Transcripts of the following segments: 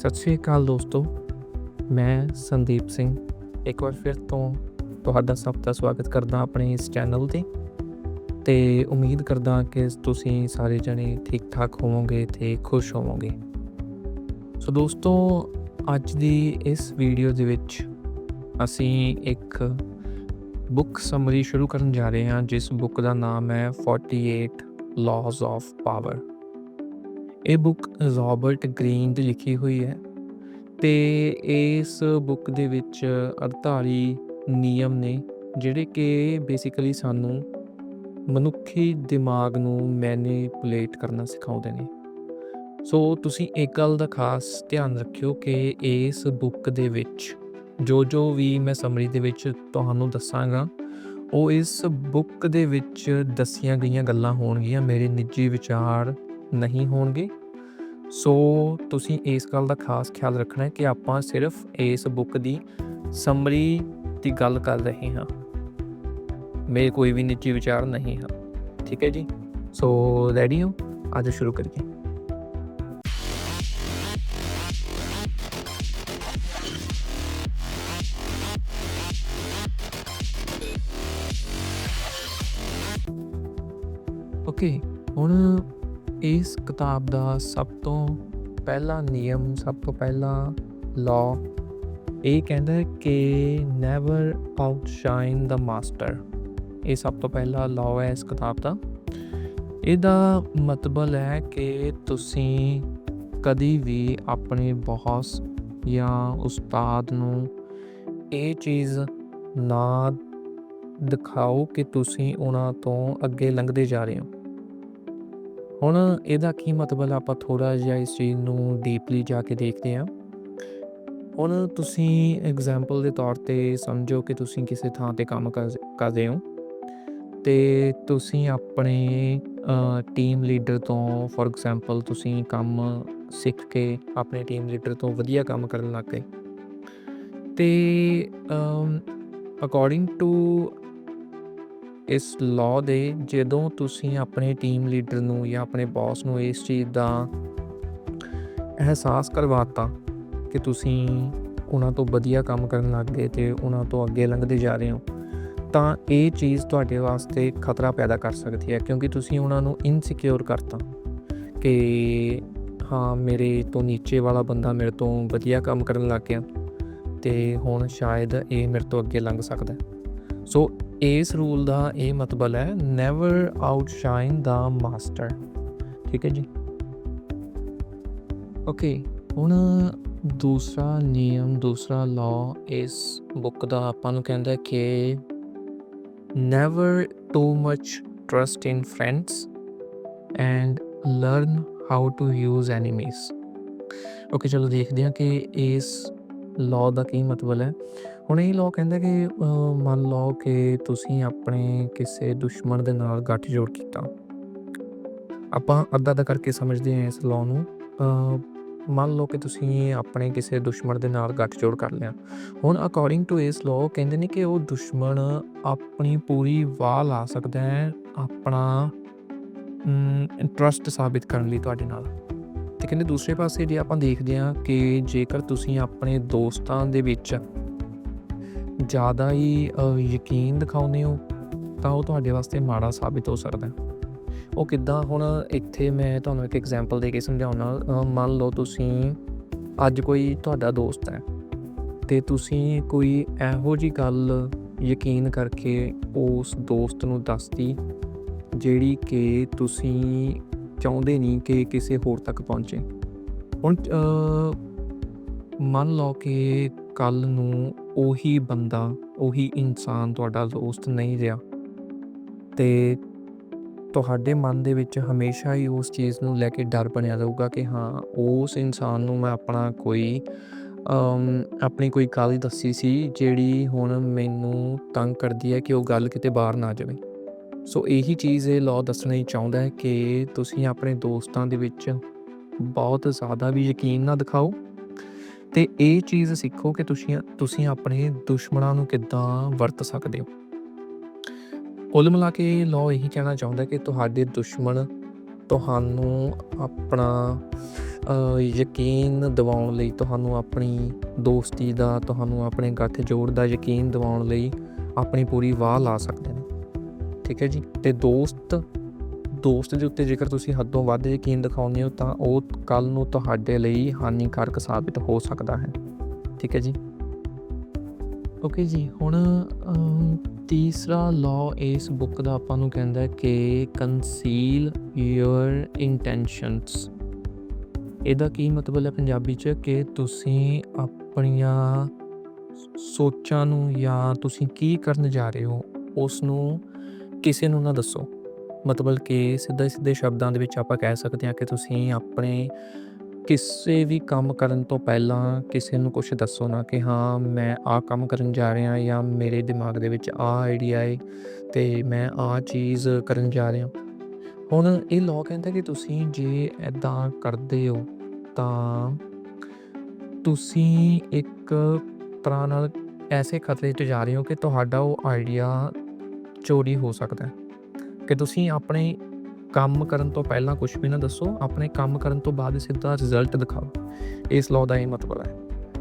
ਸਤਿ ਸ਼੍ਰੀ ਅਕਾਲ ਦੋਸਤੋ, ਮੈਂ ਸੰਦੀਪ ਸਿੰਘ। ਇੱਕ ਵਾਰ ਫਿਰ ਤੋਂ ਤੁਹਾਡਾ ਸਭ ਦਾ ਸਵਾਗਤ ਕਰਦਾ ਆਪਣੇ ਇਸ ਚੈਨਲ ਤੇ। ਤੇ ਉਮੀਦ ਕਰਦਾ ਕਿ ਤੁਸੀਂ ਸਾਰੇ ਜਣੇ ਠੀਕ ਠਾਕ ਹੋਵੋਗੇ ਤੇ ਖੁਸ਼ ਹੋਵੋਗੇ। ਸੋ ਦੋਸਤੋ, ਅੱਜ ਦੀ ਇਸ ਵੀਡੀਓ ਦੇ ਵਿੱਚ ਅਸੀਂ ਇੱਕ ਬੁੱਕ ਸਮਰੀ ਸ਼ੁਰੂ ਕਰਨ ਜਾ ਰਹੇ ਹਾਂ, ਜਿਸ ਬੁੱਕ ਦਾ ਨਾਮ ਹੈ 48 ਲਾਜ਼ ਆਫ ਪਾਵਰ ਇਹ ਬੁੱਕ ਰਾਬਰਟ ਗ੍ਰੀਨ ਦੀ ਲਿਖੀ ਹੋਈ ਹੈ ਤੇ ਇਸ ਬੁੱਕ ਦੇ ਵਿੱਚ 48 ਨਿਯਮ ਨੇ ਜਿਹੜੇ ਕਿ ਬੇਸਿਕਲੀ ਸਾਨੂੰ ਮਨੁੱਖੀ ਦਿਮਾਗ ਨੂੰ ਮੈਨੀਪੂਲੇਟ ਕਰਨਾ ਸਿਖਾਉਂਦੇ ਨੇ। ਸੋ ਤੁਸੀਂ ਇੱਕ ਗੱਲ ਦਾ ਖਾਸ ਧਿਆਨ ਰੱਖਿਓ ਕਿ ਇਸ ਬੁੱਕ ਦੇ ਵਿੱਚ ਜੋ ਜੋ ਵੀ ਮੈਂ ਸਮਰੀ ਦੇ ਵਿੱਚ ਤੁਹਾਨੂੰ ਦੱਸਾਂਗਾ, ਉਹ ਇਸ ਬੁੱਕ ਦੇ ਵਿੱਚ ਦੱਸੀਆਂ ਗਈਆਂ ਗੱਲਾਂ ਹੋਣਗੀਆਂ ਮੇਰੇ ਨਿੱਜੀ ਵਿਚਾਰ ਨਹੀਂ ਹੋਣਗੇ। ਸੋ ਤੁਸੀਂ ਇਸ ਗੱਲ ਦਾ ਖਾਸ ਖਿਆਲ ਰੱਖਣਾ ਹੈ ਕਿ ਆਪਾਂ ਸਿਰਫ ਇਸ ਬੁੱਕ ਦੀ ਸਮਰੀ ਦੀ ਗੱਲ ਕਰ ਰਹੇ ਹਾਂ। ਮੇਰੇ ਕੋਈ ਵੀ ਨਿੱਜੀ ਵਿਚਾਰ ਨਹੀਂ ਹਨ ਠੀਕ ਹੈ ਜੀ? ਸੋ ਰੈਡੀ ਹੋ? ਅੱਜ ਸ਼ੁਰੂ ਕਰੀਏ। ਕਿਤਾਬ ਦਾ ਸਭ ਤੋਂ ਪਹਿਲਾ ਨਿਯਮ, ਸਭ ਤੋਂ ਪਹਿਲਾ ਲਾਅ ਇਹ ਕਹਿੰਦਾ ਹੈ ਕਿ ਨੈਵਰ ਆਊਟਸ਼ਾਈਨ ਦਾ ਮਾਸਟਰ ਇਹ ਸਭ ਤੋਂ ਪਹਿਲਾ ਲਾਅ ਹੈ ਇਸ ਕਿਤਾਬ ਦਾ। ਇਹਦਾ ਮਤਲਬ ਹੈ ਕਿ ਤੁਸੀਂ ਕਦੀ ਵੀ ਆਪਣੇ ਬੌਸ ਜਾਂ ਉਸਤਾਦ ਨੂੰ ਇਹ ਚੀਜ਼ ਨਾ ਦਿਖਾਓ ਕਿ ਤੁਸੀਂ ਉਹਨਾਂ ਤੋਂ ਅੱਗੇ ਲੰਘਦੇ ਜਾ ਰਹੇ ਹੋ। ਹੁਣ ਇਹਦਾ ਕੀ ਮਤਲਬ ਆਪਾਂ ਥੋੜਾ ਜਿਹਾ ਇਸ ਚੀਜ਼ ਨੂੰ ਡੀਪਲੀ ਜਾ ਕੇ ਦੇਖਦੇ ਹਾਂ। ਹੁਣ ਤੁਸੀਂ ਐਗਜ਼ਾਮਪਲ ਦੇ ਤੌਰ ਤੇ ਸਮਝੋ ਕਿ ਤੁਸੀਂ ਕਿਸੇ ਥਾਂ ਤੇ ਕੰਮ ਕਰ ਕਰ ਹੋ ਤੇ ਤੁਸੀਂ ਆਪਣੇ ਟੀਮ ਲੀਡਰ ਤੋਂ ਫੋਰ ਐਗਜ਼ਾਮਪਲ ਤੁਸੀਂ ਕੰਮ ਸਿੱਖ ਕੇ ਆਪਣੇ ਟੀਮ ਲੀਡਰ ਤੋਂ ਵਧੀਆ ਕੰਮ ਕਰਨ ਲੱਗ ਗਏ। ਤੇ ਅਕੋਰਡਿੰਗ ਟੂ ਇਸ ਲਾਅ ਦੇ ਜਦੋਂ ਤੁਸੀਂ ਆਪਣੇ ਟੀਮ ਲੀਡਰ ਨੂੰ ਜਾਂ ਆਪਣੇ ਬੌਸ ਨੂੰ ਇਸ ਚੀਜ਼ ਦਾ ਅਹਿਸਾਸ ਕਰਵਾਤਾ ਕਿ ਤੁਸੀਂ ਉਹਨਾਂ ਤੋਂ ਵਧੀਆ ਕੰਮ ਕਰਨ ਲੱਗ ਗਏ ਤੇ ਉਹਨਾਂ ਤੋਂ ਅੱਗੇ ਲੰਘਦੇ ਜਾ ਰਹੇ ਹੋ, ਤਾਂ ਇਹ ਚੀਜ਼ ਤੁਹਾਡੇ ਵਾਸਤੇ ਖਤਰਾ ਪੈਦਾ ਕਰ ਸਕਦੀ ਹੈ ਕਿਉਂਕਿ ਤੁਸੀਂ ਉਹਨਾਂ ਨੂੰ ਇਨਸਿਕਿਉਰ ਕਰਤਾ ਕਿ ਹਾਂ, ਮੇਰੇ ਤੋਂ ਨੀਚੇ ਵਾਲਾ ਬੰਦਾ ਮੇਰੇ ਤੋਂ ਵਧੀਆ ਕੰਮ ਕਰਨ ਲੱਗ ਗਿਆ ਤੇ ਹੁਣ ਸ਼ਾਇਦ ਇਹ ਮੇਰੇ ਤੋਂ ਅੱਗੇ ਲੰਘ ਸਕਦਾ ਸੋ ਇਸ ਰੂਲ ਦਾ ਇਹ ਮਤਲਬ ਹੈ ਨੈਵਰ ਆਊਟਸ਼ਾਈਨ ਦਾ ਮਾਸਟਰ ਠੀਕ ਹੈ ਜੀ? ਓਕੇ ਹੁਣ ਦੂਸਰਾ ਨਿਯਮ, ਦੂਸਰਾ ਲਾਅ ਇਸ ਬੁੱਕ ਦਾ ਆਪਾਂ ਨੂੰ ਕਹਿੰਦਾ ਕਿ never too much trust in friends and learn how to use enemies okay ਚਲੋ ਦੇਖਦੇ ਹਾਂ ਕਿ ਇਸ ਲਾਅ ਦਾ ਕੀ ਮਤਲਬ ਹੈ? ਹੁਣ ਇਹ ਲਾਅ ਕਹਿੰਦਾ ਕਿ ਮੰਨ ਲਓ ਕਿ ਤੁਸੀਂ ਆਪਣੇ ਕਿਸੇ ਦੁਸ਼ਮਣ ਦੇ ਨਾਲ ਗੱਠਜੋੜ ਕੀਤਾ। ਆਪਾਂ ਅੱਧਾ ਅੱਧਾ ਕਰਕੇ ਸਮਝਦੇ ਹਾਂ ਇਸ ਲਾਅ ਨੂੰ। ਮੰਨ ਲਓ ਕਿ ਤੁਸੀਂ ਆਪਣੇ ਕਿਸੇ ਦੁਸ਼ਮਣ ਦੇ ਨਾਲ ਗੱਠਜੋੜ ਕਰ ਲਿਆ। ਹੁਣ ਅਕੋਰਡਿੰਗ ਟੂ ਇਸ ਲਾਅ ਕਹਿੰਦੇ ਨੇ ਕਿ ਉਹ ਦੁਸ਼ਮਣ ਆਪਣੀ ਪੂਰੀ ਵਾਹ ਲਾ ਸਕਦਾ ਹੈ ਆਪਣਾ ਇੰਟਰਸਟ ਸਾਬਿਤ ਕਰਨ ਲਈ ਤੁਹਾਡੇ ਨਾਲ। ਤੇ ਕਹਿੰਦੇ ਦੂਸਰੇ ਪਾਸੇ ਜੇ ਆਪਾਂ ਦੇਖਦੇ ਹਾਂ ਕਿ ਜੇਕਰ ਤੁਸੀਂ ਆਪਣੇ ਦੋਸਤਾਂ ਦੇ ਵਿੱਚ ਜ਼ਿਆਦਾ ਹੀ ਯਕੀਨ ਦਿਖਾਉਂਦੇ ਹੋ, ਤਾਂ ਉਹ ਤੁਹਾਡੇ ਵਾਸਤੇ ਮਾੜਾ ਸਾਬਿਤ ਹੋ ਸਕਦਾ ਹੈ। ਉਹ ਕਿੱਦਾਂ? ਹੁਣ ਇੱਥੇ ਮੈਂ ਤੁਹਾਨੂੰ ਇੱਕ ਐਗਜ਼ਾਮਪਲ ਦੇ ਕੇ ਸਮਝਾਉਣਾ ਮੰਨ ਲਓ ਤੁਸੀਂ ਅੱਜ ਕੋਈ ਤੁਹਾਡਾ ਦੋਸਤ ਹੈ, ਤੇ ਤੁਸੀਂ ਕੋਈ ਇਹੋ ਜੀ ਗੱਲ ਯਕੀਨ ਕਰਕੇ ਉਸ ਦੋਸਤ ਨੂੰ ਦੱਸਤੀ, ਜਿਹੜੀ ਕਿ ਤੁਸੀਂ ਚਾਹੁੰਦੇ ਨਹੀਂ ਕਿ ਕਿਸੇ ਹੋਰ ਤੱਕ ਪਹੁੰਚੇ। ਹੁਣ ਮੰਨ ਲਓ ਕਿ ਕੱਲ ਨੂੰ ਉਹੀ ਬੰਦਾ, ਉਹੀ ਇਨਸਾਨ ਤੁਹਾਡਾ ਦੋਸਤ ਨਹੀਂ ਰਿਹਾ, ਤੇ ਤੁਹਾਡੇ ਮਨ ਦੇ ਵਿੱਚ ਹਮੇਸ਼ਾ ਹੀ ਉਸ ਚੀਜ਼ ਨੂੰ ਲੈ ਕੇ ਡਰ ਬਣਿਆ ਰਹੂਗਾ ਕਿ ਹਾਂ, ਉਸ ਇਨਸਾਨ ਨੂੰ ਮੈਂ ਆਪਣਾ ਕੋਈ ਆਪਣੀ ਕੋਈ ਗੱਲ ਦੱਸੀ ਸੀ, ਜਿਹੜੀ ਹੁਣ ਮੈਨੂੰ ਤੰਗ ਕਰਦੀ ਹੈ ਕਿ ਉਹ ਗੱਲ ਕਿਤੇ ਬਾਹਰ ਨਾ ਜਾਵੇ। ਸੋ ਇਹੀ ਚੀਜ਼ ਇਹ ਲਾਅ ਦੱਸਣਾ ਚਾਹੁੰਦਾ ਹੈ ਕਿ ਤੁਸੀਂ ਆਪਣੇ ਦੋਸਤਾਂ ਦੇ ਵਿੱਚ ਬਹੁਤ ਜ਼ਿਆਦਾ ਵੀ ਯਕੀਨ ਨਾ ਦਿਖਾਓ ਤੇ ਇਹ ਚੀਜ਼ ਸਿੱਖੋ ਕਿ ਤੁਸੀਂ ਤੁਸੀਂ ਆਪਣੇ ਦੁਸ਼ਮਣਾਂ ਨੂੰ ਕਿੱਦਾਂ ਵਰਤ ਸਕਦੇ ਹੋ। ਕੁੱਲ ਮਿਲਾ ਕੇ ਲਾਅ ਇਹੀ ਕਹਿਣਾ ਚਾਹੁੰਦਾ ਕਿ ਤੁਹਾਡੇ ਦੁਸ਼ਮਣ ਤੁਹਾਨੂੰ ਆਪਣਾ ਯਕੀਨ ਦਿਵਾਉਣ ਲਈ, ਤੁਹਾਨੂੰ ਆਪਣੀ ਦੋਸਤੀ ਦਾ, ਤੁਹਾਨੂੰ ਆਪਣੇ ਗੱਠਜੋੜ ਦਾ ਯਕੀਨ ਦਿਵਾਉਣ ਲਈ ਆਪਣੀ ਪੂਰੀ ਵਾਹ ਲਾ ਸਕਦੇ ਨੇ। ਠੀਕ ਹੈ ਜੀ? ਤੇ ਦੋਸਤ ਦੋਸਤ ਦੇ ਉੱਤੇ ਜੇਕਰ ਤੁਸੀਂ ਹੱਦੋਂ ਵੱਧ ਯਕੀਨ ਦਿਖਾਉਂਦੇ ਹੋ, ਤਾਂ ਉਹ ਕੱਲ ਨੂੰ ਤੁਹਾਡੇ ਲਈ ਹਾਨੀਕਾਰਕ ਸਾਬਿਤ ਹੋ ਸਕਦਾ ਹੈ। ਠੀਕ ਹੈ ਜੀ? ਓਕੇ ਜੀ, ਹੁਣ ਤੀਸਰਾ ਲਾਅ ਇਸ ਬੁੱਕ ਦਾ ਆਪਾਂ ਨੂੰ ਕਹਿੰਦਾ ਹੈ ਕਿ ਕਨਸੀਲ ਯੂਅਰ ਇੰਟੈਂਸ਼ਨਸ ਇਹਦਾ ਕੀ ਮਤਲਬ ਹੈ ਪੰਜਾਬੀ 'ਚ? ਕਿ ਤੁਸੀਂ ਆਪਣੀਆਂ ਸੋਚਾਂ ਨੂੰ ਜਾਂ ਤੁਸੀਂ ਕੀ ਕਰਨ ਜਾ ਰਹੇ ਹੋ, ਉਸ ਨੂੰ ਕਿਸੇ ਨੂੰ ਨਾ ਦੱਸੋ। ਮਤਲਬ ਕਿ ਸਿੱਧੇ ਸਿੱਧੇ ਸ਼ਬਦਾਂ ਦੇ ਵਿੱਚ ਆਪਾਂ ਕਹਿ ਸਕਦੇ ਹਾਂ ਕਿ ਤੁਸੀਂ ਆਪਣੇ ਕਿਸੇ ਵੀ ਕੰਮ ਕਰਨ ਤੋਂ ਪਹਿਲਾਂ ਕਿਸੇ ਨੂੰ ਕੁਝ ਦੱਸੋ ਨਾ ਕਿ ਹਾਂ, ਮੈਂ ਆਹ ਕੰਮ ਕਰਨ ਜਾ ਰਿਹਾ ਜਾਂ ਮੇਰੇ ਦਿਮਾਗ ਦੇ ਵਿੱਚ ਆਹ ਆਈਡੀਆ ਹੈ ਤੇ ਮੈਂ ਆਹ ਚੀਜ਼ ਕਰਨ ਜਾ ਰਿਹਾ। ਹੁਣ ਇਹ ਲਾਅ ਕਹਿੰਦਾ ਕਿ ਤੁਸੀਂ ਜੇ ਐਦਾਂ ਕਰਦੇ ਹੋ ਤਾਂ ਤੁਸੀਂ ਇੱਕ ਤਰ੍ਹਾਂ ਨਾਲ ਐਸੇ ਖਤਰੇ 'ਚ ਜਾ ਰਹੇ ਹੋ ਕਿ ਤੁਹਾਡਾ ਉਹ ਆਈਡੀਆ ਚੋਰੀ ਹੋ ਸਕਦਾ ਹੈ। ਕਿ ਤੁਸੀਂ ਆਪਣੇ ਕੰਮ ਕਰਨ ਤੋਂ ਪਹਿਲਾਂ ਕੁਝ ਵੀ ਨਾ ਦੱਸੋ, ਆਪਣੇ ਕੰਮ ਕਰਨ ਤੋਂ ਬਾਅਦ ਸਿੱਧਾ ਰਿਜ਼ਲਟ ਦਿਖਾਓ। ਇਸ ਲਾਅ ਦਾ ਇਹ ਮਤਲਬ ਹੈ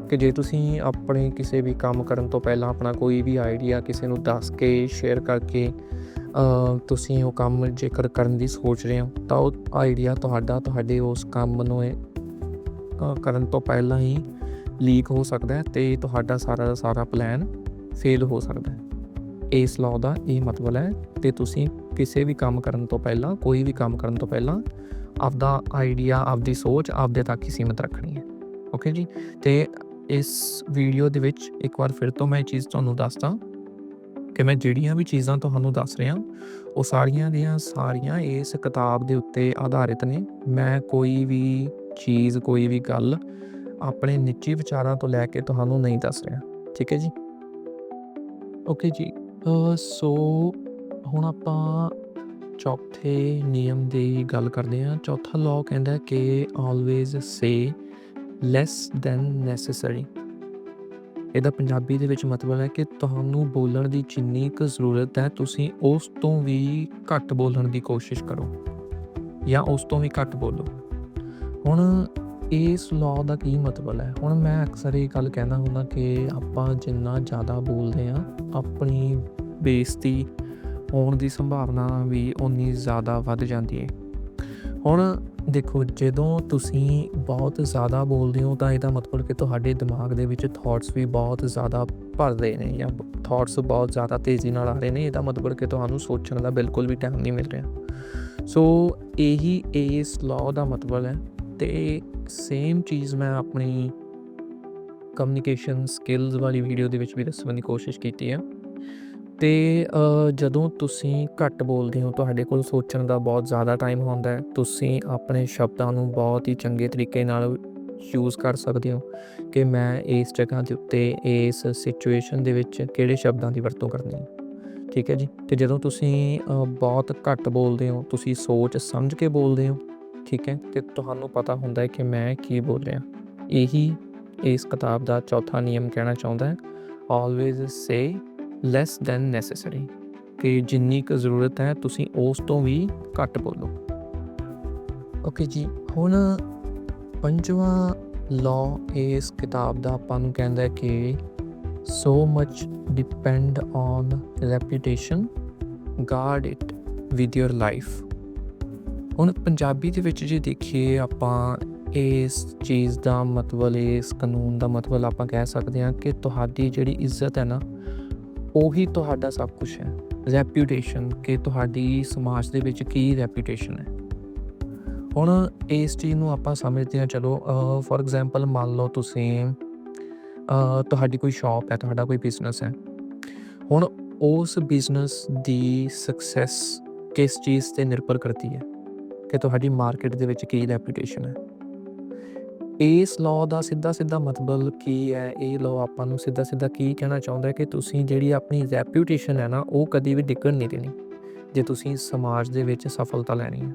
ਕਿ ਜੇ ਤੁਸੀਂ ਆਪਣੇ ਕਿਸੇ ਵੀ ਕੰਮ ਕਰਨ ਤੋਂ ਪਹਿਲਾਂ ਆਪਣਾ ਕੋਈ ਵੀ ਆਈਡੀਆ ਕਿਸੇ ਨੂੰ ਦੱਸ ਕੇ ਸ਼ੇਅਰ ਕਰਕੇ ਤੁਸੀਂ ਉਹ ਕੰਮ ਜੇਕਰ ਕਰਨ ਦੀ ਸੋਚ ਰਹੇ ਹੋ, ਤਾਂ ਉਹ ਆਈਡੀਆ ਤੁਹਾਡਾ, ਤੁਹਾਡੇ ਉਸ ਕੰਮ ਨੂੰ ਕਰਨ ਤੋਂ ਪਹਿਲਾਂ ਹੀ ਲੀਕ ਹੋ ਸਕਦਾ ਹੈ ਤੇ ਤੁਹਾਡਾ ਸਾਰਾ ਸਾਰਾ ਪਲਾਨ ਫੇਲ ਹੋ ਸਕਦਾ ਹੈ। ਇਸ ਲਾਅ ਦਾ ਇਹ ਮਤਲਬ ਹੈ ਤੇ ਤੁਸੀਂ ਕਿਸੇ ਵੀ ਕੰਮ ਕਰਨ ਤੋਂ ਪਹਿਲਾਂ, ਕੋਈ ਵੀ ਕੰਮ ਕਰਨ ਤੋਂ ਪਹਿਲਾਂ ਆਪਦਾ ਆਈਡੀਆ ਆਪਦੀ ਸੋਚ ਆਪਦੇ ਤੱਕ ਹੀ ਸੀਮਿਤ ਰੱਖਣੀ ਹੈ। ਓਕੇ ਜੀ? ਤੇ ਇਸ ਵੀਡੀਓ ਦੇ ਵਿੱਚ ਇੱਕ ਵਾਰ ਫਿਰ ਤੋਂ ਮੈਂ ਇਹ ਚੀਜ਼ ਤੁਹਾਨੂੰ ਦੱਸਦਾ ਕਿ ਮੈਂ ਜਿਹੜੀਆਂ ਵੀ ਚੀਜ਼ਾਂ ਤੁਹਾਨੂੰ ਦੱਸ ਰਿਹਾ, ਉਹ ਸਾਰੀਆਂ ਦੀਆਂ ਸਾਰੀਆਂ ਇਸ ਕਿਤਾਬ ਦੇ ਉੱਤੇ ਆਧਾਰਿਤ ਨੇ। ਮੈਂ ਕੋਈ ਵੀ ਚੀਜ਼, ਕੋਈ ਵੀ ਗੱਲ ਆਪਣੇ ਨਿੱਜੀ ਵਿਚਾਰਾਂ ਤੋਂ ਲੈ ਕੇ ਤੁਹਾਨੂੰ ਨਹੀਂ ਦੱਸ ਰਿਹਾ। ਠੀਕ ਹੈ ਜੀ? ਓਕੇ ਜੀ? ਸੋ ਹੁਣ ਆਪਾਂ ਚੌਥੇ ਨਿਯਮ ਦੀ ਗੱਲ ਕਰਦੇ ਹਾਂ। ਚੌਥਾ ਲਾਅ ਕਹਿੰਦਾ ਕਿ always say less than necessary ਇਹਦਾ ਪੰਜਾਬੀ ਦੇ ਵਿੱਚ ਮਤਲਬ ਹੈ ਕਿ ਤੁਹਾਨੂੰ ਬੋਲਣ ਦੀ ਜਿੰਨੀ ਕੁ ਜ਼ਰੂਰਤ ਹੈ, ਤੁਸੀਂ ਉਸ ਤੋਂ ਵੀ ਘੱਟ ਬੋਲਣ ਦੀ ਕੋਸ਼ਿਸ਼ ਕਰੋ ਜਾਂ ਉਸ ਤੋਂ ਵੀ ਘੱਟ ਬੋਲੋ। ਹੁਣ ਇਸ ਲਾਅ ਦਾ ਕੀ ਮਤਲਬ ਹੈ? ਹੁਣ ਮੈਂ ਅਕਸਰ ਇਹ ਗੱਲ ਕਹਿੰਦਾ ਹੁੰਦਾ ਕਿ ਆਪਾਂ ਜਿੰਨਾ ਜ਼ਿਆਦਾ ਬੋਲਦੇ ਆ ਆਪਣੀ ਬੇਇੱਜ਼ਤੀ ਹੋਣ ਦੀ ਸੰਭਾਵਨਾ ਵੀ ਉਨੀ ਜ਼ਿਆਦਾ ਵੱਧ ਜਾਂਦੀ ਹੈ। ਹੁਣ ਦੇਖੋ, ਜਦੋਂ ਤੁਸੀਂ ਬਹੁਤ ਜ਼ਿਆਦਾ ਬੋਲਦੇ ਹੋ ਤਾਂ ਇਹਦਾ ਮਤਲਬ ਕਿ ਤੁਹਾਡੇ ਦਿਮਾਗ ਦੇ ਵਿੱਚ ਥਾਟਸ ਵੀ ਬਹੁਤ ਜ਼ਿਆਦਾ ਭਰ ਰਹੇ ਨੇ ਜਾਂ ਥਾਟਸ ਬਹੁਤ ਜ਼ਿਆਦਾ ਤੇਜ਼ੀ ਨਾਲ ਆ ਰਹੇ ਨੇ, ਇਹਦਾ ਮਤਲਬ ਕਿ ਤੁਹਾਨੂੰ ਸੋਚਣ ਦਾ ਬਿਲਕੁਲ ਵੀ ਟਾਈਮ ਨਹੀਂ ਮਿਲ ਰਿਹਾ। ਸੋ ਇਹੀ ਇਸ ਲਾਅ ਦਾ ਮਤਲਬ ਹੈ ਤੇ ਸੇਮ ਚੀਜ਼ ਮੈਂ ਆਪਣੀ ਕਮਿਊਨੀਕੇਸ਼ਨ ਸਕਿੱਲਸ ਵਾਲੀ ਵੀਡੀਓ ਦੇ ਵਿੱਚ ਵੀ ਦੱਸਣ ਦੀ ਕੋਸ਼ਿਸ਼ ਕੀਤੀ ਹੈ ਤੇ ਜਦੋਂ ਤੁਸੀਂ ਘੱਟ ਬੋਲਦੇ ਹੋ, ਤੁਹਾਡੇ ਕੋਲ ਸੋਚਣ ਦਾ ਬਹੁਤ ਜ਼ਿਆਦਾ ਟਾਈਮ ਹੁੰਦਾ ਹੈ। ਤੁਸੀਂ ਆਪਣੇ ਸ਼ਬਦਾਂ ਨੂੰ ਬਹੁਤ ਹੀ ਚੰਗੇ ਤਰੀਕੇ ਨਾਲ ਚੂਜ਼ ਕਰ ਸਕਦੇ ਹੋ ਕਿ ਮੈਂ ਇਸ ਜਗ੍ਹਾ ਦੇ ਉੱਤੇ, ਇਸ ਸਿਚੁਏਸ਼ਨ ਦੇ ਵਿੱਚ ਕਿਹੜੇ ਸ਼ਬਦਾਂ ਦੀ ਵਰਤੋਂ ਕਰਨੀ ਹੈ। ਠੀਕ ਹੈ ਜੀ? ਤੇ ਜਦੋਂ ਤੁਸੀਂ ਬਹੁਤ ਘੱਟ ਬੋਲਦੇ ਹੋ, ਤੁਸੀਂ ਸੋਚ ਸਮਝ ਕੇ ਬੋਲਦੇ ਹੋ ਠੀਕ ਹੈ? ਤੇ ਤੁਹਾਨੂੰ ਪਤਾ ਹੁੰਦਾ ਹੈ ਕਿ ਮੈਂ ਕੀ ਬੋਲ ਰਿਹਾ। ਇਹੀ ਇਸ ਕਿਤਾਬ ਦਾ ਚੌਥਾ ਨਿਯਮ ਕਹਿਣਾ ਚਾਹੁੰਦਾ ਹੈ। Always say less than necessary ਕਿ ਜਿੰਨੀ ਕੁ ਜ਼ਰੂਰਤ ਹੈ, ਤੁਸੀਂ ਉਸ ਤੋਂ ਵੀ ਘੱਟ ਬੋਲੋ। ਓਕੇ ਜੀ, ਹੁਣ ਪੰਜਵਾਂ ਲਾਅ ਇਸ ਕਿਤਾਬ ਦਾ ਆਪਾਂ ਨੂੰ ਕਹਿੰਦਾ ਹੈ ਕਿ so much depend on reputation guard it with your life ਹੁਣ ਪੰਜਾਬੀ ਦੇ ਵਿੱਚ ਜੇ ਦੇਖੀਏ ਆਪਾਂ, ਇਸ ਚੀਜ਼ ਦਾ ਮਤਲਬ, ਇਸ ਕਾਨੂੰਨ ਦਾ ਮਤਲਬ ਆਪਾਂ ਕਹਿ ਸਕਦੇ ਹਾਂ ਕਿ ਤੁਹਾਡੀ ਜਿਹੜੀ ਇੱਜ਼ਤ ਹੈ ਨਾ, ਉਹੀ ਤੁਹਾਡਾ ਸਭ ਕੁਝ ਹੈ। ਰੈਪਿਊਟੇਸ਼ਨ ਕਿ ਤੁਹਾਡੀ ਸਮਾਜ ਦੇ ਵਿੱਚ ਕੀ ਰੈਪਿਊਟੇਸ਼ਨ ਹੈ। ਹੁਣ ਇਸ ਚੀਜ਼ ਨੂੰ ਆਪਾਂ ਸਮਝਦੇ ਹਾਂ, ਚਲੋ ਫੋਰ ਐਗਜ਼ਾਮਪਲ ਮੰਨ ਲਓ ਤੁਸੀਂ ਤੁਹਾਡੀ ਕੋਈ ਸ਼ਾਪ ਹੈ, ਤੁਹਾਡਾ ਕੋਈ ਬਿਜ਼ਨਸ ਹੈ। ਹੁਣ ਉਸ ਬਿਜ਼ਨਸ ਦੀ ਸਕਸੈਸ ਕਿਸ ਚੀਜ਼ ਤੇ ਨਿਰਭਰ ਕਰਦੀ ਹੈ? ਕਿ ਤੁਹਾਡੀ ਮਾਰਕੀਟ ਦੇ ਵਿੱਚ ਕੀ ਰੈਪਿਊਟੇਸ਼ਨ ਹੈ। ਇਸ ਲਾਅ ਦਾ ਸਿੱਧਾ ਸਿੱਧਾ ਮਤਲਬ ਕੀ ਹੈ? ਇਹ ਲਾਅ ਆਪਾਂ ਨੂੰ ਸਿੱਧਾ ਸਿੱਧਾ ਕੀ ਕਹਿਣਾ ਚਾਹੁੰਦਾ ਹੈ ਕਿ ਤੁਸੀਂ ਜਿਹੜੀ ਆਪਣੀ ਰੈਪਿਊਟੇਸ਼ਨ ਹੈ ਨਾ, ਉਹ ਕਦੀ ਵੀ ਡਿੱਗਣ ਨਹੀਂ ਦੇਣੀ, ਜੇ ਤੁਸੀਂ ਸਮਾਜ ਦੇ ਵਿੱਚ ਸਫਲਤਾ ਲੈਣੀ ਹੈ।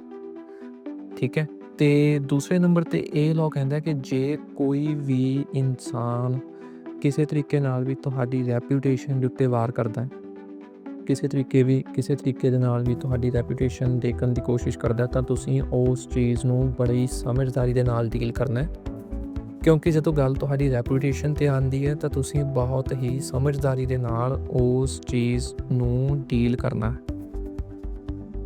ਠੀਕ ਹੈ? ਤੇ ਦੂਸਰੇ ਨੰਬਰ ਤੇ ਇਹ ਲਾਅ ਕਹਿੰਦਾ ਕਿ ਜੇ ਕੋਈ ਵੀ ਇਨਸਾਨ ਕਿਸੇ ਤਰੀਕੇ ਨਾਲ ਵੀ ਤੁਹਾਡੀ ਰੈਪਿਊਟੇਸ਼ਨ ਦੇ ਉੱਤੇ ਵਾਰ ਕਰਦਾ ਹੈ ਕਿਸੇ ਤਰੀਕੇ ਵੀ, ਕਿਸੇ ਤਰੀਕੇ ਦੇ ਨਾਲ ਵੀ ਤੁਹਾਡੀ ਰੈਪੂਟੇਸ਼ਨ ਦੇਖਣ ਦੀ ਕੋਸ਼ਿਸ਼ ਕਰਦਾ ਤਾਂ ਤੁਸੀਂ ਉਸ ਚੀਜ਼ ਨੂੰ ਬੜੀ ਸਮਝਦਾਰੀ ਦੇ ਨਾਲ ਡੀਲ ਕਰਨਾ ਹੈ। ਕਿਉਂਕਿ ਜਦੋਂ ਗੱਲ ਤੁਹਾਡੀ ਰੈਪੂਟੇਸ਼ਨ ਤੇ ਆਉਂਦੀ ਹੈ, ਤਾਂ ਤੁਸੀਂ ਬਹੁਤ ਹੀ ਸਮਝਦਾਰੀ ਦੇ ਨਾਲ ਉਸ ਚੀਜ਼ ਨੂੰ ਡੀਲ ਕਰਨਾ ਹੈ।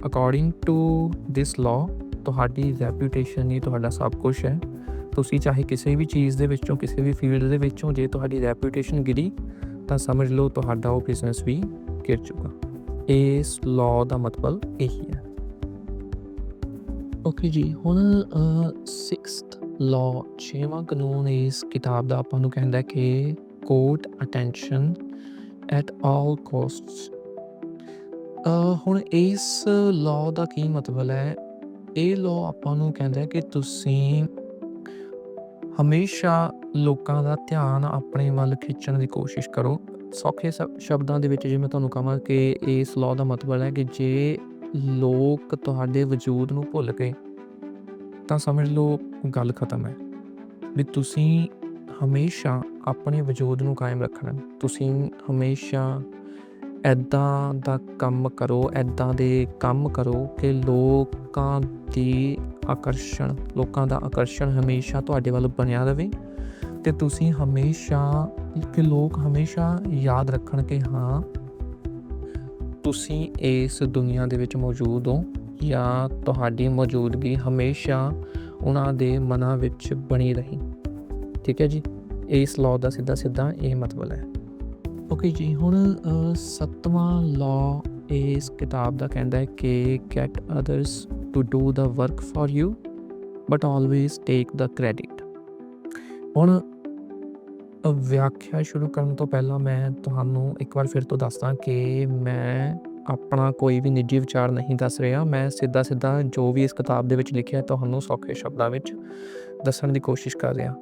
ਅਕੋਰਡਿੰਗ ਟੂ ਥਿਸ ਲਾਅ ਤੁਹਾਡੀ ਰੈਪੂਟੇਸ਼ਨ ਹੀ ਤੁਹਾਡਾ ਸਭ ਕੁਝ ਹੈ। ਤੁਸੀਂ ਚਾਹੇ ਕਿਸੇ ਵੀ ਚੀਜ਼ ਦੇ ਵਿੱਚੋਂ, ਕਿਸੇ ਵੀ ਫੀਲਡ ਦੇ ਵਿੱਚੋਂ, ਜੇ ਤੁਹਾਡੀ ਰੈਪੂਟੇਸ਼ਨ ਗਿਰੀ, ਤਾਂ ਸਮਝ ਲਓ ਤੁਹਾਡਾ ਉਹ ਬਿਜ਼ਨਸ ਵੀ ਗਿਰ ਚੁੱਕਾ। ਇਸ ਲਾਅ ਦਾ ਮਤਲਬ ਇਹੀ ਹੈ। ਓਕੇ ਜੀ, ਹੁਣ 6th ਲਾਅ ਛੇਵਾਂ ਕਾਨੂੰਨ ਇਸ ਕਿਤਾਬ ਦਾ ਆਪਾਂ ਨੂੰ ਕਹਿੰਦਾ ਕਿ ਕੋਟ ਅਟੈਂਸ਼ਨ ਐਟ ਆਲ ਕੋਸਟਸ ਹੁਣ ਇਸ ਲਾਅ ਦਾ ਕੀ ਮਤਲਬ ਹੈ? ਇਹ ਲਾਅ ਆਪਾਂ ਨੂੰ ਕਹਿੰਦਾ ਕਿ ਤੁਸੀਂ ਹਮੇਸ਼ਾ ਲੋਕਾਂ ਦਾ ਧਿਆਨ ਆਪਣੇ ਵੱਲ ਖਿੱਚਣ ਦੀ ਕੋਸ਼ਿਸ਼ ਕਰੋ। ਸੌਖੇ ਸ਼ਬ- ਸ਼ਬਦਾਂ ਦੇ ਵਿੱਚ ਜੇ ਮੈਂ ਤੁਹਾਨੂੰ ਕਹਾਂ ਕਿ ਇਸ ਲਾਅ ਦਾ ਮਤਲਬ ਹੈ ਕਿ ਜੇ ਲੋਕ ਤੁਹਾਡੇ ਵਜੂਦ ਨੂੰ ਭੁੱਲ ਗਏ, ਤਾਂ ਸਮਝ ਲਓ ਗੱਲ ਖਤਮ ਹੈ ਵੀ ਤੁਸੀਂ ਹਮੇਸ਼ਾ ਆਪਣੇ ਵਜੂਦ ਨੂੰ ਕਾਇਮ ਰੱਖਣਾ, ਤੁਸੀਂ ਹਮੇਸ਼ਾ ਐਦਾਂ ਦਾ ਕੰਮ ਕਰੋ ਐਦਾਂ ਦੇ ਕੰਮ ਕਰੋ ਕਿ ਲੋਕਾਂ ਦੀ ਆਕਰਸ਼ਣ, ਲੋਕਾਂ ਦਾ ਆਕਰਸ਼ਣ ਹਮੇਸ਼ਾ ਤੁਹਾਡੇ ਵੱਲ ਬਣਿਆ ਰਹੇ ਤੇ ਤੁਸੀਂ ਹਮੇਸ਼ਾ ਕਿ ਲੋਕ ਹਮੇਸ਼ਾ ਯਾਦ ਰੱਖਣ ਕਿ ਹਾਂ, ਤੁਸੀਂ ਇਸ ਦੁਨੀਆ ਦੇ ਵਿੱਚ ਮੌਜੂਦ ਹੋ ਜਾਂ ਤੁਹਾਡੀ ਮੌਜੂਦਗੀ ਹਮੇਸ਼ਾ ਉਹਨਾਂ ਦੇ ਮਨਾਂ ਵਿੱਚ ਬਣੀ ਰਹੀ। ਠੀਕ ਹੈ ਜੀ? ਇਸ ਲਾਅ ਦਾ ਸਿੱਧਾ ਸਿੱਧਾ ਇਹ ਮਤਲਬ ਹੈ। ਓਕੇ ਜੀ, ਹੁਣ ਸੱਤਵਾਂ ਲਾਅ ਇਸ ਕਿਤਾਬ ਦਾ ਕਹਿੰਦਾ ਹੈ ਕਿ get others to do the work for you but always take the credit ਹੁਣ ਵਿਆਖਿਆ ਸ਼ੁਰੂ ਕਰਨ ਤੋਂ ਪਹਿਲਾਂ ਮੈਂ ਤੁਹਾਨੂੰ ਇੱਕ ਵਾਰ ਫਿਰ ਤੋਂ ਦੱਸਦਾ ਕਿ ਮੈਂ ਆਪਣਾ ਕੋਈ ਵੀ ਨਿੱਜੀ ਵਿਚਾਰ ਨਹੀਂ ਦੱਸ ਰਿਹਾ। ਮੈਂ ਸਿੱਧਾ ਸਿੱਧਾ ਜੋ ਵੀ ਇਸ ਕਿਤਾਬ ਦੇ ਵਿੱਚ ਲਿਖਿਆ ਤੁਹਾਨੂੰ ਸੌਖੇ ਸ਼ਬਦਾਂ ਵਿੱਚ ਦੱਸਣ ਦੀ ਕੋਸ਼ਿਸ਼ ਕਰ ਰਿਹਾ।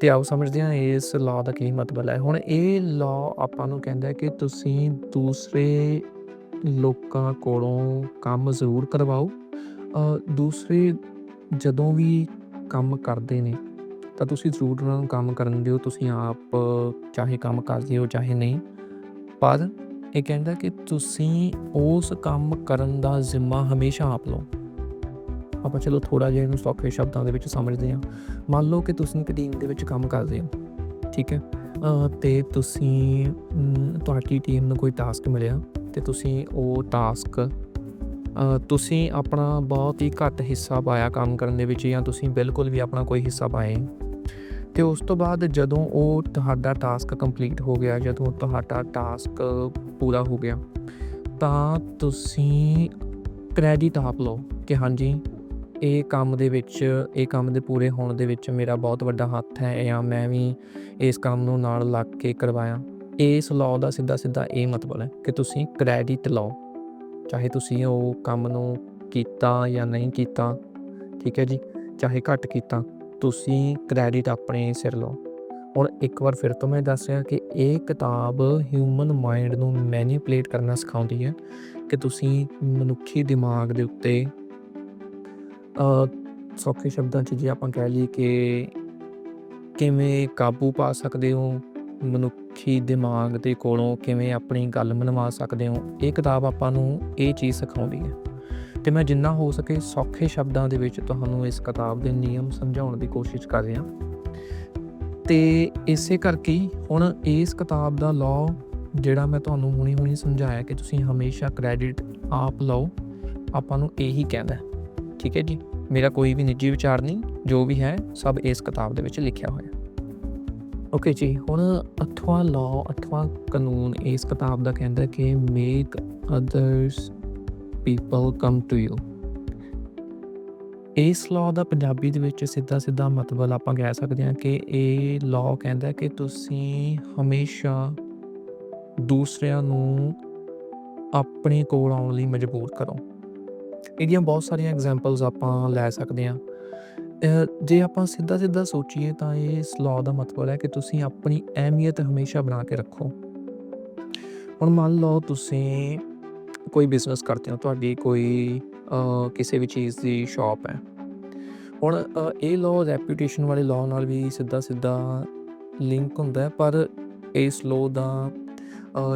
ਤੇ ਆਓ ਸਮਝਦੇ ਹਾਂ, ਇਸ ਲਾਅ ਦਾ ਕੀ ਮਤਲਬ ਹੈ। ਹੁਣ ਇਹ ਲਾਅ ਆਪਾਂ ਨੂੰ ਕਹਿੰਦਾ ਹੈ ਕਿ ਤੁਸੀਂ ਦੂਸਰੇ ਲੋਕਾਂ ਕੋਲੋਂ ਕੰਮ ਜ਼ਰੂਰ ਕਰਵਾਓ। ਦੂਸਰੇ ਜਦੋਂ ਵੀ ਕੰਮ ਕਰਦੇ ਨੇ ਤਾਂ ਤੁਸੀਂ ਜ਼ਰੂਰ ਉਹਨਾਂ ਨੂੰ ਕੰਮ ਕਰਨ ਦਿਓ ਤੁਸੀਂ ਆਪ ਚਾਹੇ ਕੰਮ ਕਰਦੇ ਹੋ ਚਾਹੇ ਨਹੀਂ। ਪਰ ਇਹ ਕਹਿੰਦਾ ਕਿ ਤੁਸੀਂ ਉਸ ਕੰਮ ਕਰਨ ਦਾ ਜ਼ਿੰਮਾ ਹਮੇਸ਼ਾ ਆਪ ਲਓ। ਆਪਾਂ ਚਲੋ ਥੋੜਾ ਜਿਹਾ ਇਹਨੂੰ ਸੌਖੇ ਸ਼ਬਦਾਂ ਦੇ ਵਿੱਚ ਸਮਝਦੇ ਹਾਂ। ਮੰਨ ਲਓ ਕਿ ਤੁਸੀਂ ਇੱਕ ਟੀਮ ਦੇ ਵਿੱਚ ਕੰਮ ਕਰਦੇ ਹੋ ਠੀਕ ਹੈ? ਅ, ਤੇ ਤੁਸੀਂ ਤੁਹਾਡੀ ਟੀਮ ਨੂੰ ਕੋਈ ਟਾਸਕ ਮਿਲਿਆ ਤੇ ਤੁਸੀਂ ਉਹ ਟਾਸਕ ਤੁਸੀਂ ਆਪਣਾ ਬਹੁਤ ਹੀ ਘੱਟ ਹਿੱਸਾ ਪਾਇਆ ਕੰਮ ਕਰਨ ਦੇ ਵਿੱਚ ਜਾਂ ਤੁਸੀਂ ਬਿਲਕੁਲ ਵੀ ਆਪਣਾ ਕੋਈ ਹਿੱਸਾ ਪਾਏ ਤੇ ਉਸ ਤੋਂ ਬਾਅਦ ਜਦੋਂ ਉਹ ਤੁਹਾਡਾ ਟਾਸਕ ਕੰਪਲੀਟ ਹੋ ਗਿਆ, ਜਦੋਂ ਤੁਹਾਡਾ ਟਾਸਕ ਪੂਰਾ ਹੋ ਗਿਆ, ਤਾਂ ਤੁਸੀਂ ਕ੍ਰੈਡਿਟ ਆਪ ਲਓ ਕਿ ਹਾਂਜੀ, ਇਹ ਕੰਮ ਦੇ ਵਿੱਚ, ਇਹ ਕੰਮ ਦੇ ਪੂਰੇ ਹੋਣ ਦੇ ਵਿੱਚ ਮੇਰਾ ਬਹੁਤ ਵੱਡਾ ਹੱਥ ਹੈ ਜਾਂ ਮੈਂ ਵੀ ਇਸ ਕੰਮ ਨੂੰ ਨਾਲ ਲੱਗ ਕੇ ਕਰਵਾਇਆ। ਇਸ ਲਾਅ ਦਾ ਸਿੱਧਾ ਸਿੱਧਾ ਇਹ ਮਤਲਬ ਹੈ ਕਿ ਤੁਸੀਂ ਕ੍ਰੈਡਿਟ ਲਓ, ਚਾਹੇ ਤੁਸੀਂ ਉਹ ਕੰਮ ਨੂੰ ਕੀਤਾ ਜਾਂ ਨਹੀਂ ਕੀਤਾ, ਠੀਕ ਹੈ ਜੀ? ਚਾਹੇ ਘੱਟ ਕੀਤਾ। ਤੁਸੀਂ ਕ੍ਰੈਡਿਟ ਆਪਣੇ ਸਿਰ ਲਓ। ਹੁਣ ਇੱਕ ਵਾਰ ਫਿਰ ਤੋਂ ਮੈਂ ਦੱਸ ਰਿਹਾ ਕਿ ਇਹ ਕਿਤਾਬ ਹਿਊਮਨ ਮਾਈਂਡ ਨੂੰ ਮੈਨੀਪੂਲੇਟ ਕਰਨਾ ਸਿਖਾਉਂਦੀ ਹੈ ਕਿ ਤੁਸੀਂ ਮਨੁੱਖੀ ਦਿਮਾਗ ਦੇ ਉੱਤੇ ਅ, ਸੌਖੇ ਸ਼ਬਦਾਂ 'ਚ ਜੇ ਆਪਾਂ ਕਹਿ ਲਈਏ ਕਿ ਕਿਵੇਂ ਕਾਬੂ ਪਾ ਸਕਦੇ ਹੋ ਮਨੁੱਖੀ ਦਿਮਾਗ ਦੇ ਕੋਲੋਂ ਕਿਵੇਂ ਆਪਣੀ ਗੱਲ ਮਨਵਾ ਸਕਦੇ ਹੋ ਇਹ ਕਿਤਾਬ ਆਪਾਂ ਨੂੰ ਇਹ ਚੀਜ਼ ਸਿਖਾਉਂਦੀ ਹੈ। ਤੇ ਮੈਂ ਜਿੰਨਾ ਹੋ ਸਕੇ ਸੌਖੇ ਸ਼ਬਦਾਂ ਦੇ ਵਿੱਚ ਤੁਹਾਨੂੰ ਇਸ ਕਿਤਾਬ ਦੇ ਨਿਯਮ ਸਮਝਾਉਣ ਦੀ ਕੋਸ਼ਿਸ਼ ਕਰ ਰਿਹਾ। ਤੇ ਇਸੇ ਕਰਕੇ ਹੁਣ ਇਸ ਕਿਤਾਬ ਦਾ ਲਾਅ ਜਿਹੜਾ ਮੈਂ ਤੁਹਾਨੂੰ ਹੁਣੀ ਹੁਣੀ ਸਮਝਾਇਆ ਕਿ ਤੁਸੀਂ ਹਮੇਸ਼ਾ ਕ੍ਰੈਡਿਟ ਆਪ ਲਓ, ਆਪਾਂ ਨੂੰ ਇਹੀ ਕਹਿੰਦਾ ਠੀਕ ਹੈ ਜੀ? ਮੇਰਾ ਕੋਈ ਵੀ ਨਿੱਜੀ ਵਿਚਾਰ ਨਹੀਂ, ਜੋ ਵੀ ਹੈ ਸਭ ਇਸ ਕਿਤਾਬ ਦੇ ਵਿੱਚ ਲਿਖਿਆ ਹੋਇਆ। ਓਕੇ ਜੀ, ਹੁਣ ਅਠਵਾਂ ਲਾਅ ਅਠਵਾਂ ਕਾਨੂੰਨ ਇਸ ਕਿਤਾਬ ਦਾ ਕਹਿੰਦਾ ਕਿ make others people come to you ਇਸ ਲਾਅ ਦਾ ਪੰਜਾਬੀ ਦੇ ਵਿੱਚ ਸਿੱਧਾ ਸਿੱਧਾ ਮਤਲਬ ਆਪਾਂ ਕਹਿ ਸਕਦੇ ਹਾਂ ਕਿ ਇਹ ਲਾਅ ਕਹਿੰਦਾ ਕਿ ਤੁਸੀਂ ਹਮੇਸ਼ਾ ਦੂਸਰਿਆਂ ਨੂੰ ਆਪਣੇ ਕੋਲ ਆਉਣ ਲਈ ਮਜਬੂਰ ਕਰੋ। ਇਹਦੀਆਂ ਬਹੁਤ ਸਾਰੀਆਂ ਐਗਜ਼ਾਮਪਲਸ ਆਪਾਂ ਲੈ ਸਕਦੇ ਹਾਂ। ਜੇ ਆਪਾਂ ਸਿੱਧਾ ਸਿੱਧਾ ਸੋਚੀਏ ਤਾਂ ਇਸ ਲਾਅ ਦਾ ਮਤਲਬ ਹੈ ਕਿ ਤੁਸੀਂ ਆਪਣੀ ਅਹਿਮੀਅਤ ਹਮੇਸ਼ਾ ਬਣਾ ਕੇ ਰੱਖੋ। ਹੁਣ ਮੰਨ ਲਓ ਤੁਸੀਂ ਕੋਈ ਬਿਜ਼ਨਸ ਕਰਦੇ ਹੋ, ਤੁਹਾਡੀ ਕੋਈ ਕਿਸੇ ਵੀ ਚੀਜ਼ ਦੀ ਸ਼ਾਪ ਹੈ। ਹੁਣ ਇਹ ਲਾਅ ਰੈਪਿਊਟੇਸ਼ਨ ਵਾਲੇ ਲਾਅ ਨਾਲ ਵੀ ਸਿੱਧਾ ਸਿੱਧਾ ਲਿੰਕ ਹੁੰਦਾ ਹੈ, ਪਰ ਇਸ ਲਾਅ ਦਾ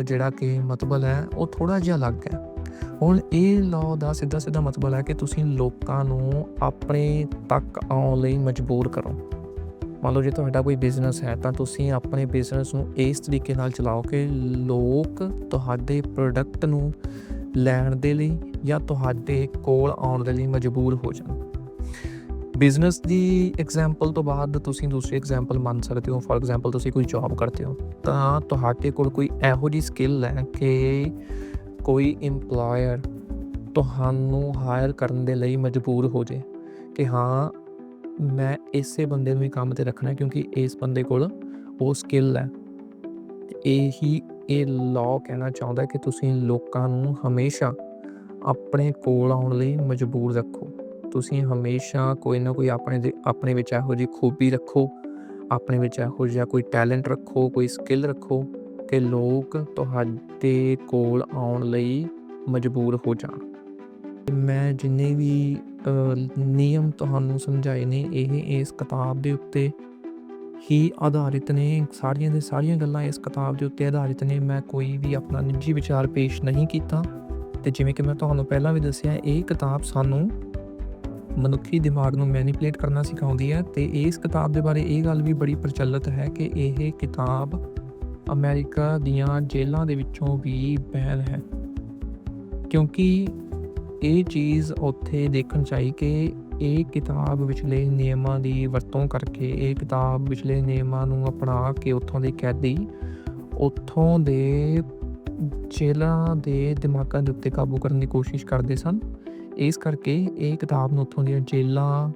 ਜਿਹੜਾ ਕਿ ਮਤਲਬ ਹੈ, ਉਹ ਥੋੜਾ ਜਿਹਾ ਅਲੱਗ ਹੈ। ਹੁਣ ਇਹ ਲਾਅ ਦਾ ਸਿੱਧਾ ਸਿੱਧਾ ਮਤਲਬ ਹੈ ਕਿ ਤੁਸੀਂ ਲੋਕਾਂ ਨੂੰ ਆਪਣੇ ਤੱਕ ਆਉਣ ਲਈ ਮਜਬੂਰ ਕਰੋ। ਮੰਨ ਲਓ ਜੇ ਤੁਹਾਡਾ ਕੋਈ ਬਿਜ਼ਨਸ ਹੈ, ਤਾਂ ਤੁਸੀਂ ਆਪਣੇ ਬਿਜ਼ਨਸ ਨੂੰ ਇਸ ਤਰੀਕੇ ਨਾਲ ਚਲਾਓ ਕਿ ਲੋਕ ਤੁਹਾਡੇ ਪ੍ਰੋਡਕਟ ਨੂੰ ਲੈਣ ਦੇ ਲਈ ਜਾਂ ਤੁਹਾਡੇ ਕੋਲ ਆਉਣ ਦੇ ਲਈ ਮਜਬੂਰ ਹੋ ਜਾਣ। ਬਿਜ਼ਨਸ ਦੀ ਐਗਜ਼ਾਮਪਲ ਤੋਂ ਬਾਅਦ ਤੁਸੀਂ ਦੂਸਰੀ ਐਗਜ਼ਾਮਪਲ ਮੰਨ ਸਕਦੇ ਹੋ। ਫੋਰ ਐਗਜ਼ਾਮਪਲ ਤੁਸੀਂ ਕੋਈ ਜੌਬ ਕਰਦੇ ਹੋ, ਤਾਂ ਤੁਹਾਡੇ ਕੋਲ ਕੋਈ ਇਹੋ ਜਿਹੀ ਸਕਿੱਲ ਹੈ ਕਿ ਕੋਈ EMPLOYER ਤੁਹਾਨੂੰ ਹਾਇਰ ਕਰਨ ਦੇ ਲਈ ਮਜਬੂਰ ਹੋ ਜੇ ਕਿ ਹਾਂ, ਮੈਂ ਇਸੇ ਬੰਦੇ ਨੂੰ ਹੀ ਕੰਮ ਤੇ ਰੱਖਣਾ ਕਿਉਂਕਿ ਇਸ ਬੰਦੇ ਕੋਲ ਉਹ ਸਕਿੱਲ ਹੈ। ਇਹੀ ਇਹ ਲਾਅ ਕਹਿਣਾ ਚਾਹੁੰਦਾ ਕਿ ਤੁਸੀਂ ਲੋਕਾਂ ਨੂੰ ਹਮੇਸ਼ਾ ਆਪਣੇ ਕੋਲ ਆਉਣ ਲਈ ਮਜਬੂਰ ਰੱਖੋ। ਤੁਸੀਂ ਹਮੇਸ਼ਾ ਕੋਈ ਨਾ ਕੋਈ ਆਪਣੇ ਦੇ, ਆਪਣੇ ਵਿੱਚ ਇਹੋ ਜਿਹੀ ਖੂਬੀ ਰੱਖੋ, ਆਪਣੇ ਵਿੱਚ ਇਹੋ ਜਿਹਾ ਕੋਈ ਟੈਲੈਂਟ ਰੱਖੋ, ਕੋਈ ਸਕਿੱਲ ਰੱਖੋ ਕਿ ਲੋਕ ਤੁਹਾਡੇ ਕੋਲ ਆਉਣ ਲਈ ਮਜਬੂਰ ਹੋ ਜਾਣ। ਮੈਂ ਜਿੰਨੇ ਵੀ ਨਿਯਮ ਤੁਹਾਨੂੰ ਸਮਝਾਏ ਨੇ, ਇਹ ਇਸ ਕਿਤਾਬ ਦੇ ਉੱਤੇ ਹੀ ਆਧਾਰਿਤ ਨੇ। ਸਾਰੀਆਂ ਦੇ ਸਾਰੀਆਂ ਗੱਲਾਂ ਇਸ ਕਿਤਾਬ ਦੇ ਉੱਤੇ ਆਧਾਰਿਤ ਨੇ। ਮੈਂ ਕੋਈ ਵੀ ਆਪਣਾ ਨਿੱਜੀ ਵਿਚਾਰ ਪੇਸ਼ ਨਹੀਂ ਕੀਤਾ। ਤੇ ਜਿਵੇਂ ਕਿ ਮੈਂ ਤੁਹਾਨੂੰ ਪਹਿਲਾਂ ਵੀ ਦੱਸਿਆ, ਇਹ ਕਿਤਾਬ ਸਾਨੂੰ ਮਨੁੱਖੀ ਦਿਮਾਗ ਨੂੰ ਮੈਨੀਪੂਲੇਟ ਕਰਨਾ ਸਿਖਾਉਂਦੀ ਹੈ। ਤੇ ਇਸ ਕਿਤਾਬ ਦੇ ਬਾਰੇ ਇਹ ਗੱਲ ਵੀ ਬੜੀ ਪ੍ਰਚਲਿਤ ਹੈ ਕਿ ਇਹ ਕਿਤਾਬ ਅਮਰੀਕਾ ਦੀਆਂ ਜੇਲ੍ਹਾਂ ਦੇ ਵਿੱਚੋਂ ਵੀ ਬੈਨ ਹੈ। ਕਿਉਂਕਿ ਇਹ ਚੀਜ਼ ਉੱਥੇ ਦੇਖਣ ਚਾਹੀ ਕਿ ਇਹ ਕਿਤਾਬ ਵਿਚਲੇ ਨਿਯਮਾਂ ਦੀ ਵਰਤੋਂ ਕਰਕੇ ਇਹ ਕਿਤਾਬ ਵਿਚਲੇ ਨਿਯਮਾਂ ਨੂੰ ਅਪਣਾ ਕੇ ਉੱਥੋਂ ਦੇ ਕੈਦੀ, ਉੱਥੋਂ ਦੇ ਜੇਲ੍ਹਾਂ ਦੇ ਦਿਮਾਗਾਂ ਦੇ ਉੱਤੇ ਕਾਬੂ ਕਰਨ ਦੀ ਕੋਸ਼ਿਸ਼ ਕਰਦੇ ਸਨ। ਇਸ ਕਰਕੇ ਇਹ ਕਿਤਾਬ ਨੂੰ ਉੱਥੋਂ ਦੀਆਂ ਜੇਲ੍ਹਾਂ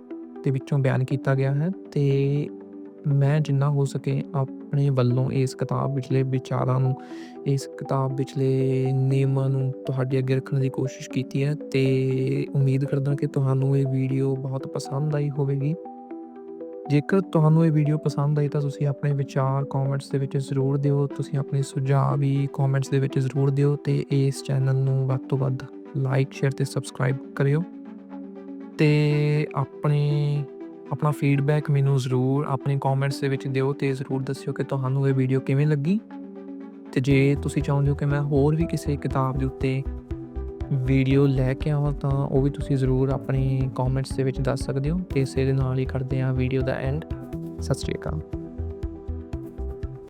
ਦੇ ਵਿੱਚੋਂ ਬਿਆਨ ਕੀਤਾ ਗਿਆ ਹੈ ਤੇ ਮੈਂ ਜਿੰਨਾ ਹੋ ਸਕੇ ਆਪ ਆਪਣੇ ਵੱਲੋਂ ਇਸ ਕਿਤਾਬ ਵਿਚਲੇ ਵਿਚਾਰਾਂ ਨੂੰ, ਇਸ ਕਿਤਾਬ ਵਿਚਲੇ ਨਿਯਮਾਂ ਨੂੰ ਤੁਹਾਡੇ ਅੱਗੇ ਰੱਖਣ ਦੀ ਕੋਸ਼ਿਸ਼ ਕੀਤੀ ਹੈ ਤੇ ਉਮੀਦ ਕਰਦਾ ਕਿ ਤੁਹਾਨੂੰ ਇਹ ਵੀਡੀਓ ਬਹੁਤ ਪਸੰਦ ਆਈ ਹੋਵੇਗੀ। ਜੇਕਰ ਤੁਹਾਨੂੰ ਇਹ ਵੀਡੀਓ ਪਸੰਦ ਆਈ ਤਾਂ ਤੁਸੀਂ ਆਪਣੇ ਵਿਚਾਰ ਕਮੈਂਟਸ ਦੇ ਵਿੱਚ ਜ਼ਰੂਰ ਦਿਓ, ਤੁਸੀਂ ਆਪਣੇ ਸੁਝਾਅ ਵੀ ਕਮੈਂਟਸ ਦੇ ਵਿੱਚ ਜ਼ਰੂਰ ਦਿਓ ਤੇ ਇਸ ਚੈਨਲ ਨੂੰ ਵੱਧ ਤੋਂ ਵੱਧ ਲਾਈਕ ਸ਼ੇਅਰ ਤੇ ਸਬਸਕ੍ਰਾਈਬ ਕਰਿਓ। ਤੇ ਆਪਣੇ ਆਪਣਾ ਫੀਡਬੈਕ ਮੈਨੂੰ ਜ਼ਰੂਰ ਆਪਣੇ ਕਮੈਂਟਸ ਦੇ ਵਿੱਚ ਦਿਓ ਤੇ ਜ਼ਰੂਰ ਦੱਸਿਓ ਕਿ ਤੁਹਾਨੂੰ ਇਹ ਵੀਡੀਓ ਕਿਵੇਂ ਲੱਗੀ। ਤੇ ਜੇ ਤੁਸੀਂ ਚਾਹੁੰਦੇ ਹੋ ਕਿ ਮੈਂ ਹੋਰ ਵੀ ਕਿਸੇ ਕਿਤਾਬ ਦੇ ਉੱਤੇ ਵੀਡੀਓ ਲੈ ਕੇ ਆਵਾਂ, ਤਾਂ ਉਹ ਵੀ ਤੁਸੀਂ ਜ਼ਰੂਰ ਆਪਣੇ ਕਮੈਂਟਸ ਦੇ ਵਿੱਚ ਦੱਸ ਸਕਦੇ ਹੋ। ਤੇ ਇਸੇ ਦੇ ਨਾਲ ਹੀ ਕਰਦੇ ਹਾਂ ਵੀਡੀਓ ਦਾ ਐਂਡ ਸਤਿ ਸ਼੍ਰੀ ਅਕਾਲ।